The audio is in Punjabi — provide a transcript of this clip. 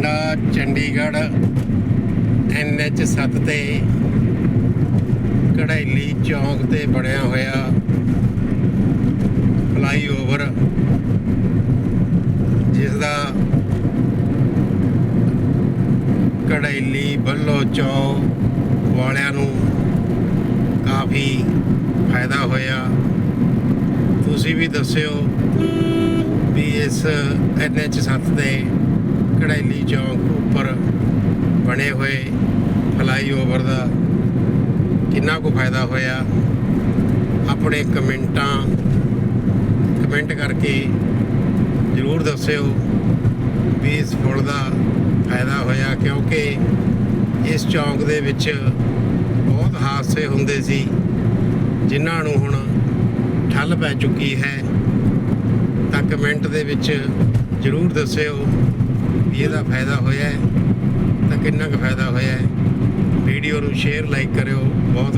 ਬਠਿੰਡਾ, ਚੰਡੀਗੜ੍ਹ ਐਨਐਚ 7 ਤੇ ਕੜੈਲੀ ਚੌਂਕ ਤੇ ਬਣਿਆ ਹੋਇਆ ਫਲਾਈਓਵਰ ਜਿਸ ਦਾ ਕੜੈਲੀ ਬੱਲੋ ਚੌ ਵਾਲਿਆਂ ਨੂੰ ਕਾਫੀ ਫਾਇਦਾ ਹੋਇਆ। ਤੁਸੀਂ ਵੀ ਦੱਸਿਓ ਵੀ ਇਸ ਐਨਐਚ 7 ਤੇ ਕੜੈਲੀ ਚੌਂਕ ਉੱਪਰ ਬਣੇ ਹੋਏ ਫਲਾਈਓਵਰ ਦਾ ਕਿੰਨਾ ਕੁ ਫਾਇਦਾ ਹੋਇਆ? ਆਪਣੇ ਕਮੈਂਟਾਂ ਕਮੈਂਟ ਕਰਕੇ ਜ਼ਰੂਰ ਦੱਸਿਓ ਵੀ ਇਸ ਪੁਲ ਦਾ ਫਾਇਦਾ ਹੋਇਆ, ਕਿਉਂਕਿ ਇਸ ਚੌਂਕ ਦੇ ਵਿੱਚ ਬਹੁਤ ਹਾਦਸੇ ਹੁੰਦੇ ਸੀ, ਜਿਨ੍ਹਾਂ ਨੂੰ ਹੁਣ ਠੱਲ ਪੈ ਚੁੱਕੀ ਹੈ। ਤਾਂ ਕਮੈਂਟ ਦੇ ਵਿੱਚ ਜ਼ਰੂਰ ਦੱਸਿਓ ਵੀ ਇਹਦਾ ਫਾਇਦਾ ਹੋਇਆ ਹੈ, ਤਾਂ ਕਿੰਨਾ ਕੁ ਫਾਇਦਾ ਹੋਇਆ ਹੈ। ਵੀਡੀਓ ਨੂੰ ਸ਼ੇਅਰ ਲਾਈਕ ਕਰਿਓ, ਬਹੁਤ